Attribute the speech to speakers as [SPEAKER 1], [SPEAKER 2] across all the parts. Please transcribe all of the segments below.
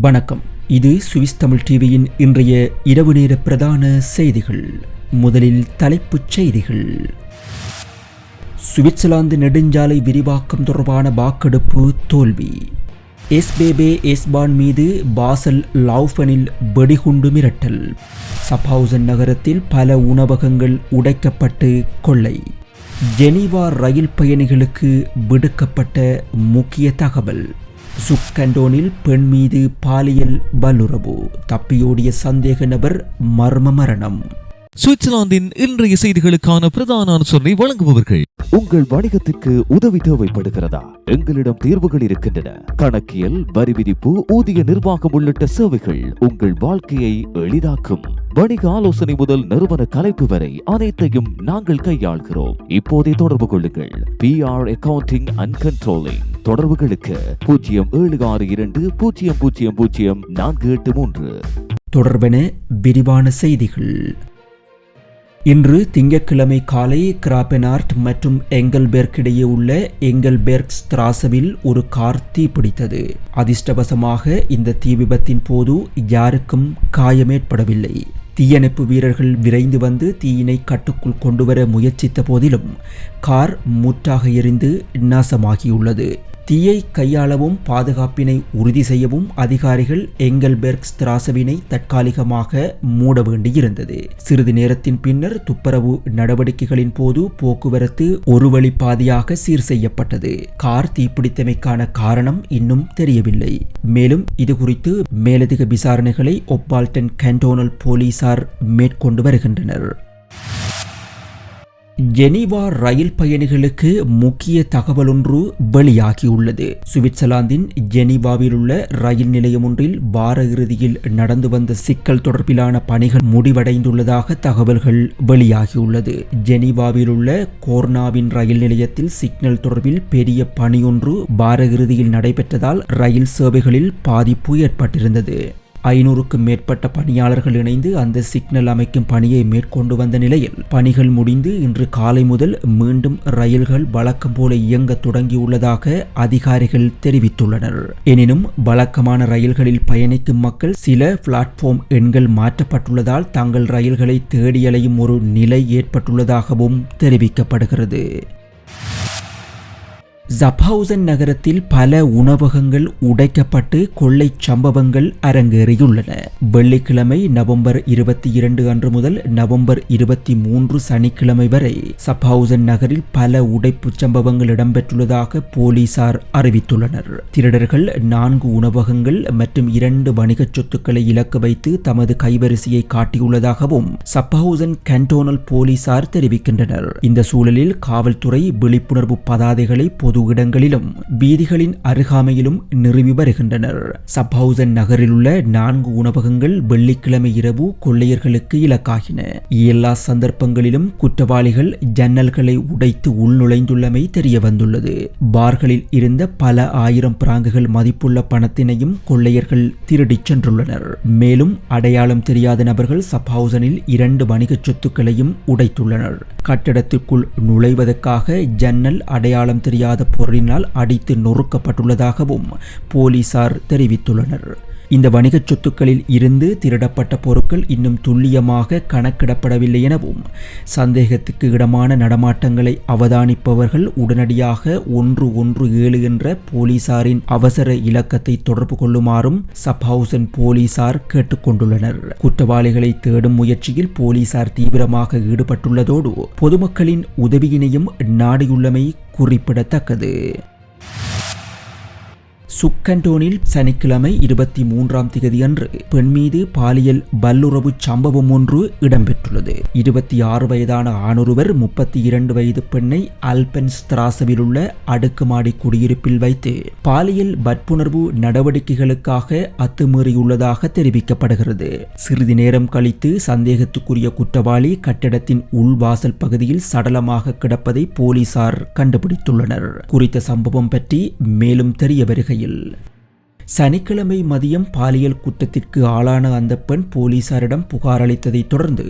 [SPEAKER 1] வணக்கம். இது சுவிஸ் தமிழ் டிவியின் இன்றைய இரவு நேர பிரதான செய்திகள். முதலில் தலைப்புச் செய்திகள். சுவிட்சர்லாந்து நெடுஞ்சாலை விரிவாக்கம் தொடர்பான வாக்கெடுப்பு தோல்வி. எஸ்பேபே எஸ்பான் மீது பாசல் லவுஃபனில் வெடிகுண்டு மிரட்டல். சப்ஹவுசன் நகரத்தில் பல உணவகங்கள் உடைக்கப்பட்டு கொள்ளை. ஜெனீவா ரயில் பயணிகளுக்கு விடுக்கப்பட்ட முக்கிய தகவல். சுக்கண்டோனில் பெண் மீது பாலியல் வல்லுறவு. தப்பியோடிய சந்தேக நபர் மர்ம மரணம்.
[SPEAKER 2] சுவிட்சர்லாந்தின் இன்றைய செய்திகளுக்கான பிரதான அனுசரணை வழங்குபவர்கள்.
[SPEAKER 3] உங்கள் வணிகத்திற்கு உதவி தேவைப்படுகிறதா? எங்களிடம் தீர்வுகள் இருக்கின்றன. கணக்கியல் வரி விதிப்பு ஊதிய நிர்வாகம் உள்ளிட்ட சேவைகள் உங்கள் வாழ்க்கையை எளிதாக்கும். வணிக ஆலோசனை முதல் நிறுவன கலைப்பு வரை அனைத்தையும் நாங்கள் கையாள்கிறோம். இப்போதே தொடர்பு கொள்ளுங்கள். P R accounting and controlling தொடர்புகளுக்கு பூஜ்ஜியம் ஏழு ஆறு இரண்டு பூஜ்ஜியம் பூஜ்ஜியம் பூஜ்ஜியம் நான்கு எட்டு மூன்று.
[SPEAKER 1] தொடர்பென விரிவான செய்திகள். இன்று திங்கட்கிழமை காலை கிராபெனார்ட் மற்றும் எங்கல்பெர்க் இடையே உள்ள எங்கல்பெர்க் ஸ்திராசவில் ஒரு கார் தீப்பிடித்தது அதிர்ஷ்டவசமாக இந்த தீ விபத்தின் போது யாருக்கும் காயமேற்படவில்லை. தீயணைப்பு வீரர்கள் விரைந்து வந்து தீயினை கட்டுக்குள் கொண்டுவர முயற்சித்த போதிலும் கார் மூற்றாக எரிந்து நாசமாகியுள்ளது. தீயை கையாளவும் பாதுகாப்பினை உறுதி செய்யவும் அதிகாரிகள் எங்கல்பெர்க் திராசவினை தற்காலிகமாக மூட வேண்டியிருந்தது. சிறிது நேரத்தின் பின்னர் துப்புரவு நடவடிக்கைகளின் போது போக்குவரத்து ஒரு வழி பாதையாக சீர் செய்யப்பட்டது. கார் தீப்பிடித்தமைக்கான காரணம் இன்னும் தெரியவில்லை. மேலும் இது குறித்து மேலதிக விசாரணைகளை ஒப்பால்டன் கண்டோனல் போலீசார் மேற்கொண்டு வருகின்றனர். ஜெனீவா ரயில் பயணிகளுக்கு முக்கிய தகவல் ஒன்று வெளியாகியுள்ளது. சுவிட்சர்லாந்தின் ஜெனீவாவில் உள்ள ரயில் நிலையம் ஒன்றில் வார இறுதியில் நடந்து வந்த சிக்கல் தொடர்பிலான பணிகள் முடிவடைந்துள்ளதாக தகவல்கள் வெளியாகியுள்ளது. ஜெனீவாவில் உள்ள கோர்னாவின் ரயில் நிலையத்தில் சிக்னல் தொடர்பில் பெரிய பணியொன்று வார இறுதியில் நடைபெற்றதால் ரயில் சேவைகளில் பாதிப்பு ஏற்பட்டிருந்தது. ஐநூறுக்கும் மேற்பட்ட பணியாளர்கள் இணைந்து அந்த சிக்னல் அமைக்கும் பணியை மேற்கொண்டு வந்த நிலையில் பணிகள் முடிந்து இன்று காலை முதல் மீண்டும் ரயில்கள் வழக்கம் போல இயங்க தொடங்கியுள்ளதாக அதிகாரிகள் தெரிவித்துள்ளனர். எனினும் வழக்கமான ரயில்களில் பயணிக்கும் மக்கள் சில பிளாட்ஃபார்ம் எண்கள் மாற்றப்பட்டுள்ளதால் தங்கள் ரயில்களை தேடியலையும் ஒரு நிலை ஏற்பட்டுள்ளதாகவும் தெரிவிக்கப்படுகிறது. ஜப்ஹவுசன் நகரத்தில் பல உணவகங்கள் உடைக்கப்பட்டு கொள்ளைச் சம்பவங்கள் அரங்கேறியுள்ளன. வெள்ளிக்கிழமை நவம்பர் இருபத்தி இரண்டு அன்று முதல் நவம்பர் இருபத்தி மூன்று சனிக்கிழமை வரை சப்ஹவுசன் நகரில் பல உடைப்புச் சம்பவங்கள் இடம்பெற்றுள்ளதாக போலீசார் அறிவித்துள்ளனர். திருடர்கள் நான்கு உணவகங்கள் மற்றும் இரண்டு வணிகச் சொத்துக்களை இலக்கு வைத்து தமது கைவரிசையை காட்டியுள்ளதாகவும் சப்ஹவுசன் கண்டோனல் போலீசார் தெரிவிக்கின்றனர். இந்த சூழலில் காவல்துறை விழிப்புணர்வு பதாதைகளை பொது பொது இடங்களிலும் வீதிகளின் அருகாமையிலும் நிறுவி வருகின்றனர். சப்ஹவுசன் நகரில் உள்ள நான்கு உணவகங்கள் வெள்ளிக்கிழமை இரவு கொள்ளையர்களுக்கு இலக்காகின. எல்லா சந்தர்ப்பங்களிலும் குற்றவாளிகள் ஜன்னல்களை உடைத்து உள்நுழைந்துள்ளமை தெரிய வந்துள்ளது பார்களில் இருந்த பல ஆயிரம் பிராங்குகள் மதிப்புள்ள பணத்தினையும் கொள்ளையர்கள் திருடிச் சென்றுள்ளனர் மேலும் அடையாளம் தெரியாத நபர்கள் சப்ஹவுசனில் இரண்டு வணிகச் சொத்துக்களையும் உடைத்துள்ளனர் கட்டடத்திற்குள் நுழைவதற்காக ஜன்னல் அடையாளம் தெரியாத பொருளினால் அடித்து நொறுக்கப்பட்டுள்ளதாகவும் போலீசார் தெரிவித்துள்ளனர். இந்த வணிகச் சொத்துக்களில் இருந்து திருடப்பட்ட பொருட்கள் இன்னும் துல்லியமாக கணக்கிடப்படவில்லை எனவும் சந்தேகத்துக்கு இடமான நடமாட்டங்களை அவதானிப்பவர்கள் உடனடியாக ஒன்று ஒன்று ஏழு என்ற போலீசாரின் அவசர இலக்கத்தை தொடர்பு கொள்ளுமாறும் சப்ஹவுசன் போலீசார் கேட்டுக்கொண்டுள்ளனர் குற்றவாளிகளை தேடும் முயற்சியில் போலீசார் தீவிரமாக ஈடுபட்டுள்ளதோடு பொதுமக்களின் உதவியினையும் நாடியுள்ளமை குறிப்பிடத்தக்கது. சுக்கண்டோனில் சனிக்கிழமை இருபத்தி மூன்றாம் திகதியன்று பெண் மீது பாலியல் வல்லுறவு சம்பவம் ஒன்று இடம்பெற்றுள்ளது. இருபத்தி ஆறு வயதான ஆணொருவர் முப்பத்தி இரண்டு வயது பெண்ணை அல்பென்ஸ் திராசவில் உள்ள அடுக்குமாடி குடியிருப்பில் வைத்து பாலியல் வற்புணர்வு நடவடிக்கைகளுக்காக அத்துமீறியுள்ளதாக தெரிவிக்கப்படுகிறது. சிறிது நேரம் கழித்து சந்தேகத்துக்குரிய குற்றவாளி கட்டிடத்தின் உள்வாசல் பகுதியில் சடலமாக கிடப்பதை போலீசார் கண்டுபிடித்துள்ளனர். குறித்த சம்பவம் பற்றி மேலும் தெரிய நிலையில். சனிக்கிழமை மதியம் பாலியல் குற்றத்திற்கு ஆளான அந்த பெண் போலீசாரிடம் புகார் அளித்ததைத் தொடர்ந்து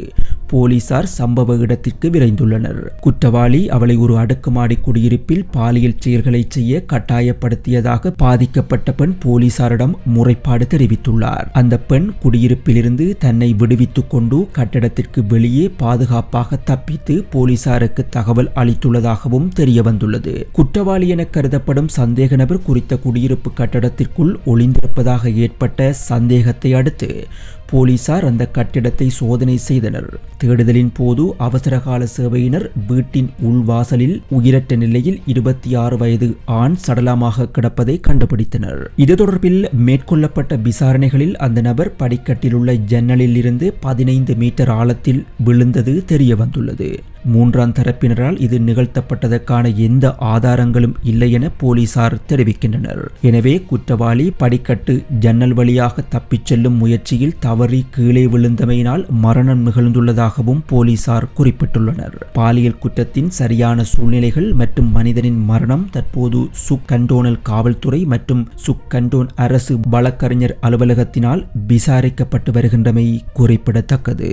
[SPEAKER 1] போலீசார் சம்பவ இடத்திற்கு விரைந்துள்ளனர். குற்றவாளி அவளை ஒரு அடுக்குமாடி குடியிருப்பில் பாலியல் செயல்களை செய்ய கட்டாயப்படுத்தியதாக பாதிக்கப்பட்ட பெண் போலீசாரிடம் முறைப்பாடு தெரிவித்துள்ளார். அந்த பெண் குடியிருப்பிலிருந்து தன்னை விடுவித்துக் கொண்டு கட்டடத்திற்கு வெளியே பாதுகாப்பாக தப்பித்து போலீசாருக்கு தகவல் அளித்துள்ளதாகவும் தெரியவந்துள்ளது. குற்றவாளி என கருதப்படும் சந்தேக நபர் குறித்த குடியிருப்பு கட்டடத்திற்குள் ஒளிந்திருப்பதாக ஏற்பட்ட சந்தேகத்தை அடுத்து போலீசார் அந்த கட்டிடத்தை சோதனை செய்தனர். தேடுதலின் போது அவசரகால சேவையினர் வீட்டின் உள்வாசலில் உயிரற்ற நிலையில் இருபத்தி ஆறு வயது ஆண் சடலமாக கிடப்பதை கண்டுபிடித்தனர். இது தொடர்பில் மேற்கொள்ளப்பட்ட விசாரணைகளில் அந்த நபர் படிக்கட்டில் உள்ள ஜன்னலில் இருந்து பதினைந்து மீட்டர் ஆழத்தில் விழுந்தது தெரிய வந்துள்ளது மூன்றாம் தரப்பினரால் இது நிகழ்த்தப்பட்டதற்கான எந்த ஆதாரங்களும் இல்லை என போலீசார் தெரிவிக்கின்றனர். எனவே குற்றவாளி படிக்கட்டு ஜன்னல் வழியாக தப்பிச் செல்லும் முயற்சியில் தவறி கீழே விழுந்தமையினால் மரணம் நிகழ்ந்துள்ளதாகவும் போலீசார் குறிப்பிட்டுள்ளனர். பாலியல் குற்றத்தின் சரியான சூழ்நிலைகள் மற்றும் மனிதனின் மரணம் தற்போது சுக் கண்டோனல் காவல்துறை மற்றும் சுக் கண்டோன் அரசு வழக்கறிஞர் அலுவலகத்தினால் விசாரிக்கப்பட்டு வருகின்றமை குறிப்பிடத்தக்கது.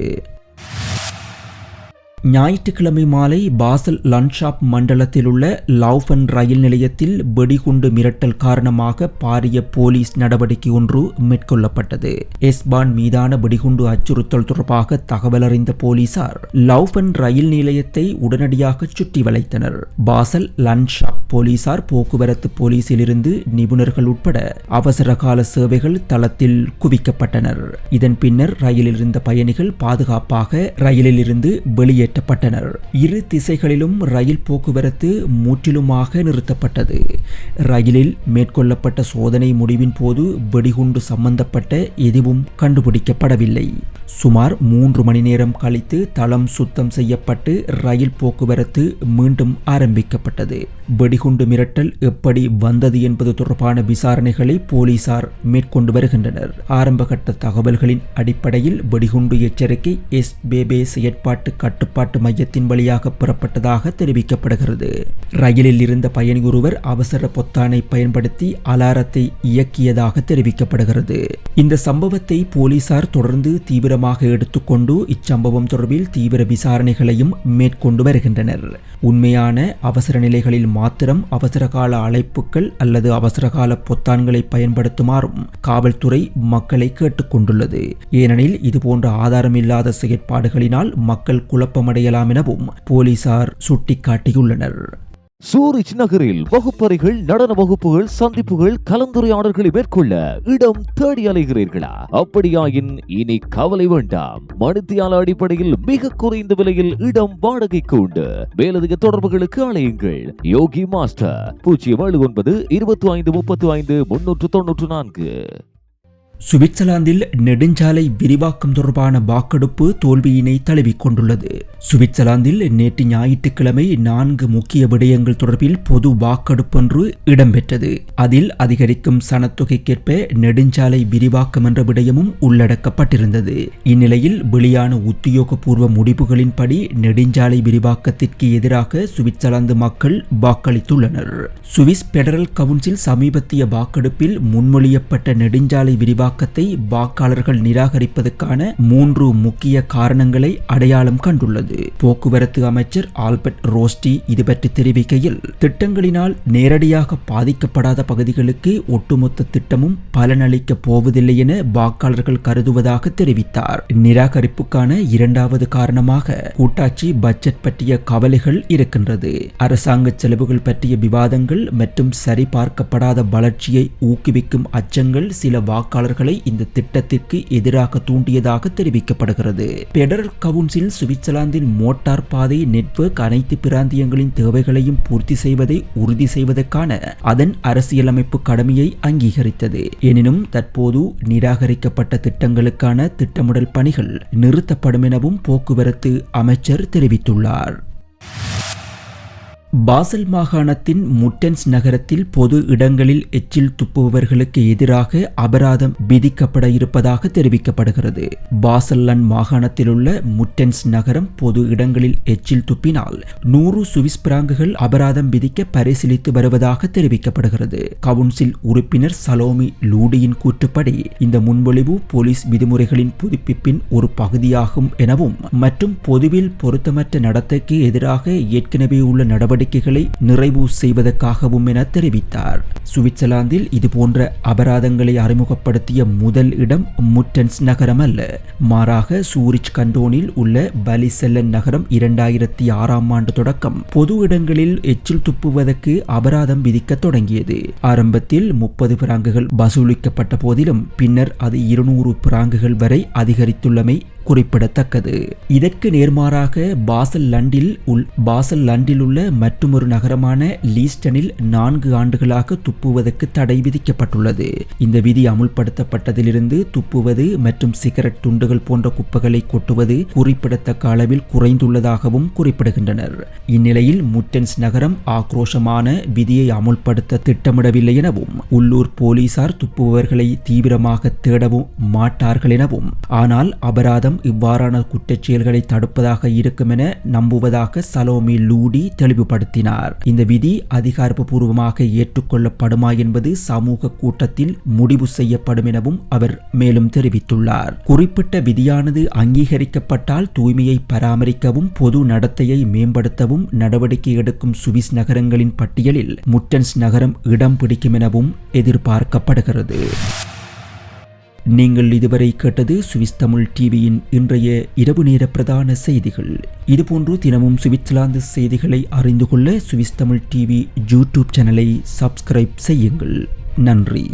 [SPEAKER 1] ஞாயிற்றுக்கிழமை மாலை பாசல் லன்ஷாப் மண்டலத்தில் உள்ள லவ்ஃபன் ரயில் நிலையத்தில் வெடிகுண்டு மிரட்டல் காரணமாக பாரிய போலீஸ் நடவடிக்கை ஒன்று மேற்கொள்ளப்பட்டது. எஸ்பான் மீதான வெடிகுண்டு அச்சுறுத்தல் தொடர்பாக தகவல் அறிந்த போலீசார் லவ்ஃபன் ரயில் நிலையத்தை உடனடியாக சுற்றி வளைத்தனர். பாசல் லன்ஷாப் போலீசார் போக்குவரத்து போலீசிலிருந்து நிபுணர்கள் உட்பட அவசர கால சேவைகள் தளத்தில் குவிக்கப்பட்டனர். இதன் பின்னர் ரயிலில் இருந்த பயணிகள் பாதுகாப்பாக ரயிலில் இருந்து வெளியேற்ற வெளியேற்றப்பட்டனர் இரு திசைகளிலும் ரயில் போக்குவரத்து முற்றிலுமாக நிறுத்தப்பட்டது. ரயிலில் மேற்கொள்ளப்பட்ட சோதனை முடிவின் போது வெடிகுண்டு சம்பந்தப்பட்ட எதுவும் கண்டுபிடிக்கப்படவில்லை. சுமார் மூன்று மணி நேரம் கழித்து தளம் சுத்தம் செய்யப்பட்டு ரயில் போக்குவரத்து மீண்டும் ஆரம்பிக்கப்பட்டது. வெடிகுண்டு மிரட்டல் எப்படி வந்தது என்பது தொடர்பான விசாரணைகளை போலீசார் மேற்கொண்டு வருகின்றனர். ஆரம்பகட்ட தகவல்களின் அடிப்படையில் வெடிகுண்டு எச்சரிக்கை எஸ். பேபே செயற்பாட்டு கட்டுப்பாட்டு மையத்தின் வழியாக பெறப்பட்டதாக தெரிவிக்கப்படுகிறது. ரயிலில் இருந்த பயணி ஒருவர் அவசர பொத்தானை பயன்படுத்தி அலாரத்தை இயக்கியதாக தெரிவிக்கப்படுகிறது. இந்த சம்பவத்தை போலீசார் தொடர்ந்து தீவிரமாக எடுத்துக்கொண்டு இச்சம்பவம் தொடர்பில் தீவிர விசாரணைகளையும் மேற்கொண்டு வருகின்றனர். உண்மையான அவசர நிலைகளில் மாத்திரம் அவசரகால அழைப்புகள் அல்லது அவசரகால பொத்தான்களை பயன்படுத்துமாறும் காவல்துறை மக்களை கேட்டுக்கொண்டுள்ளது. ஏனெனில் இதுபோன்ற ஆதாரமில்லாத செயற்பாடுகளினால் மக்கள் குழப்பம் குழப்பமடையலாம் எனவும் போலீசார் சுட்டிக்காட்டியுள்ளனர்.
[SPEAKER 3] சூரிச் நகரில் வகுப்பறைகள் நடன வகுப்புகள் சந்திப்புகள் கலந்துரையாடல்களை மேற்கொள்ள இடம் தேடி அலைகிறீர்களா? அப்படியாயின் இனி கவலை வேண்டாம். மணித்தியால அடிப்படையில் மிக குறைந்த விலையில் இடம் வாடகைக்கு உண்டு. மேலதிக தொடர்புகளுக்கு அலையுங்கள் யோகி மாஸ்டர் பூஜ்ஜியம் ஏழு ஒன்பது இருபத்தி ஐந்து முப்பத்தி ஐந்து முன்னூற்று தொன்னூற்று நான்கு.
[SPEAKER 1] சுவிட்சர்லாந்தில் நெடுஞ்சாலை விரிவாக்கம் தொடர்பான வாக்கெடுப்பு தோல்வியினை தழுவிக் கொண்டுள்ளது. சுவிட்சர்லாந்தில் நேற்று ஞாயிற்றுக்கிழமை நான்கு முக்கிய விடயங்கள் தொடர்பில் பொது வாக்கெடுப்பொன்று இடம்பெற்றது. அதில் அதிகரிக்கும் சனத்தொகைக்கேற்ப நெடுஞ்சாலை விரிவாக்கம் என்ற விடயமும் உள்ளடக்கப்பட்டிருந்தது. இந்நிலையில் வெளியான உத்தியோகபூர்வ முடிவுகளின்படி நெடுஞ்சாலை விரிவாக்கத்திற்கு எதிராக சுவிட்சர்லாந்து மக்கள் வாக்களித்துள்ளனர். சுவிஸ் பெடரல் கவுன்சில் சமீபத்திய வாக்கெடுப்பில் முன்மொழியப்பட்ட நெடுஞ்சாலை விரிவாக்க விரிவாக்கத்தை வாக்காளர்கள் நிராகரிப்பதற்கான மூன்று முக்கிய காரணங்களை அடையாளம் கண்டுள்ளது. போக்குவரத்து அமைச்சர் ஆல்பர்ட் ரோஸ்டி இது பற்றி தெரிவிக்கையில் திட்டங்களினால் நேரடியாக பாதிக்கப்படாத பகுதிகளுக்கு ஒட்டுமொத்த திட்டமும் பலனளிக்கப் போவதில்லை என வாக்காளர்கள் கருதுவதாக தெரிவித்தார். நிராகரிப்புக்கான இரண்டாவது காரணமாக கூட்டாட்சி பட்ஜெட் பற்றிய கவலைகள் இருக்கின்றது. அரசாங்க செலவுகள் பற்றிய விவாதங்கள் மற்றும் சரிபார்க்கப்படாத வளர்ச்சியை ஊக்குவிக்கும் அச்சங்கள் சில வாக்காளர்கள் இந்த திட்டத்திற்கு எதிராக தூண்டியதாக தெரிவிக்கப்படுகிறது. பெடரல் கவுன்சில் சுவிட்சர்லாந்தின் மோட்டார் பாதை நெட்வொர்க் அனைத்து பிராந்தியங்களின் தேவைகளையும் பூர்த்தி செய்வதை உறுதி செய்வதற்கான அதன் அரசியலமைப்பு கடமையை அங்கீகரித்தது. எனினும் தற்போது நிராகரிக்கப்பட்ட திட்டங்களுக்கான திட்டமிடல் பணிகள் நிறுத்தப்படும் எனவும் போக்குவரத்து அமைச்சர் தெரிவித்துள்ளார். பாசல் மாகாணத்தின் முட்டன்ஸ் நகரத்தில் பொது இடங்களில் எச்சில் துப்புபவர்களுக்கு எதிராக அபராதம் விதிக்கப்பட இருப்பதாக தெரிவிக்கப்படுகிறது. பாசல்லன் மாகாணத்தில் உள்ள முட்டன்ஸ் நகரம் பொது இடங்களில் எச்சில் துப்பினால் நூறு சுவிஸ் பிராங்குகள் அபராதம் விதிக்க பரிசீலித்து வருவதாக தெரிவிக்கப்படுகிறது. கவுன்சில் உறுப்பினர் சலோமி லூடியின் கூற்றுப்படி இந்த முன்மொழிவு போலீஸ் விதிமுறைகளின் புதுப்பிப்பின் ஒரு பகுதியாகும் எனவும் மற்றும் பொதுவில் பொருத்தமற்ற நடத்தைக்கு எதிராக ஏற்கனவே உள்ள நடவடிக்கைகளை நிறைவு செய்வதற்காகவும் என தெரிவித்தார். சுவிட்சர்லாந்தில் இதுபோன்ற அபராதங்களை அறிமுகப்படுத்திய முதல் இடம் முட்டன்ஸ் நகரம் அல்ல. மாறாக சூரிச் கண்டோனில் உள்ள பலிசெல்லன் நகரம் இரண்டாயிரத்தி ஆறாம் ஆண்டு தொடக்கம் பொது இடங்களில் எச்சில் துப்புவதற்கு அபராதம் விதிக்க தொடங்கியது. ஆரம்பத்தில் முப்பது பிராங்குகள் வசூலிக்கப்பட்ட போதிலும் பின்னர் அது இருநூறு பிராங்குகள் வரை அதிகரித்துள்ளமை குறிப்பிடத்தக்கது. இதற்கு நேர்மாறாக பாசல் லண்டில் உள் பாசல் லண்டில் உள்ள மற்றொரு நகரமான லீஸ்டனில் நான்கு ஆண்டுகளாக துப்புவதற்கு தடை விதிக்கப்பட்டுள்ளது. இந்த விதி அமுல்படுத்தப்பட்டதிலிருந்து துப்புவது மற்றும் சிகரெட் துண்டுகள் போன்ற குப்பைகளை கொட்டுவது குறிப்பிடத்தக்க அளவில் குறைந்துள்ளதாகவும் குறிப்பிடுகின்றனர். இந்நிலையில் முட்டன்ஸ் நகரம் ஆக்ரோஷமான விதியை அமுல்படுத்த திட்டமிடவில்லை எனவும் உள்ளூர் போலீசார் துப்புபவர்களை தீவிரமாக தேடவும் மாட்டார்கள் எனவும் ஆனால் அபராதம் இவ்வாறான குற்றச் செயல்களை தடுப்பதாக இருக்கும் என நம்புவதாக சலோமி லூடி தெளிவுபடுத்தினார். இந்த விதி அதிகாரப்பூர்வமாக ஏற்றுக்கொள்ளப்படுமா என்பது சமூக கூட்டத்தில் முடிவு செய்யப்படும் எனவும் அவர் மேலும் தெரிவித்துள்ளார். குறிப்பிட்ட விதியானது அங்கீகரிக்கப்பட்டால் தூய்மையை பராமரிக்கவும் பொது நடத்தையை மேம்படுத்தவும் நடவடிக்கை எடுக்கும் சுவிஸ் நகரங்களின் பட்டியலில் முட்டன்ஸ் நகரம் இடம் பிடிக்கும் எனவும் எதிர்பார்க்கப்படுகிறது. நீங்கள் இதுவரை கேட்டது சுவிஸ் தமிழ் டிவியின் இன்றைய இரவு நேர பிரதான செய்திகள். இதுபோன்று தினமும் சுவிட்சர்லாந்து செய்திகளை அறிந்து கொள்ள சுவிஸ் தமிழ் டிவி யூடியூப் சேனலை சப்ஸ்கிரைப் செய்யுங்கள். நன்றி.